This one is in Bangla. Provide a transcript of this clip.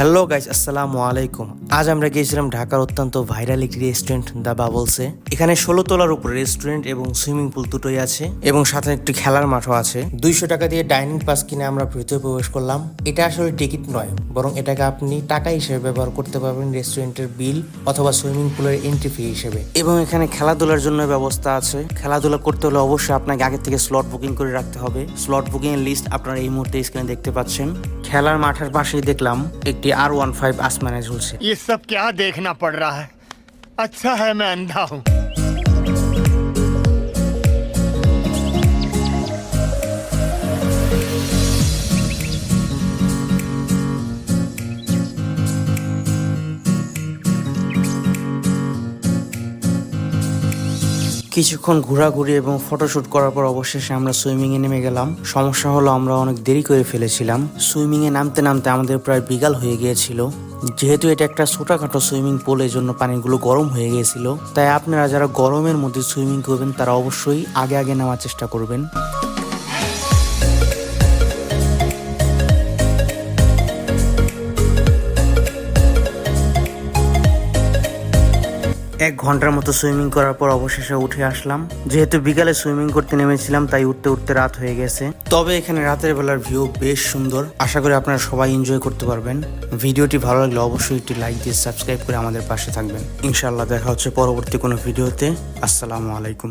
হ্যালো গাইজ আসসালামু আলাইকুম আজ আমরা গিয়েছিলাম ঢাকার অত্যন্ত ভাইরাল একটি রেস্টুরেন্ট দ্য বাবলসে এখানে ষোলো তলার উপর রেস্টুরেন্ট এবং সুইমিং পুল দুটোই আছে এবং সাথে একটি খেলার মাঠও আছে। দুইশো টাকা দিয়ে ডাইনিং পাস কিনে আমরা ভিতরে প্রবেশ করলাম। এটা আসলে টিকিট নয়, বরং এটাকে আপনি টাকা হিসেবে ব্যবহার করতে পারবেন রেস্টুরেন্টের বিল অথবা সুইমিং পুলের এন্ট্রি ফি হিসেবে। এবং এখানে খেলাধুলার জন্য ব্যবস্থা আছে। খেলাধুলা করতে হলে অবশ্যই আপনাকে আগে থেকে স্লট বুকিং করে রাখতে হবে। স্লট বুকিং এর লিস্ট আপনারা এই মুহূর্তে স্ক্রিনে দেখতে পাচ্ছেন। খেলার মাঠের পাশেই দেখলাম একটি আর ওয়ান ফাইভ আসমানে ঝুলছে ये सब क्या देखना पड़ रहा है अच्छा है मैं अंधा हूँ কিছুক্ষণ ঘোরাঘুরি এবং ফটোশুট করার পর অবশেষে আমরা সুইমিংয়ে নেমে গেলাম। সমস্যা হলো আমরা অনেক দেরি করে ফেলেছিলাম। সুইমিংয়ে নামতে নামতে আমাদের প্রায় বিকাল হয়ে গিয়েছিল। যেহেতু এটা একটা ছোটখাটো সুইমিং পুল এই জন্য পানিগুলো গরম হয়ে গিয়েছিল। তাই আপনারা যারা গরমের মধ্যে সুইমিং করবেন, তারা অবশ্যই আগে আগে নেওয়ার চেষ্টা করবেন। এক ঘণ্টার মতো সুইমিং করার পর অবশেষে উঠে আসলাম। যেহেতু বিকালে সুইমিং করতে নেমেছিলাম, তাই উঠতে উঠতে রাত হয়ে গেছে। তবে এখানে রাতের বেলার ভিউ বেশ সুন্দর। আশা করি আপনারা সবাই এনজয় করতে পারবেন। ভিডিওটি ভালো লাগলে অবশ্যই একটি লাইক দিয়ে সাবস্ক্রাইব করে আমাদের পাশে থাকবেন। ইনশাল্লাহ দেখা হচ্ছে পরবর্তী কোনো ভিডিওতে। আসসালামু আলাইকুম।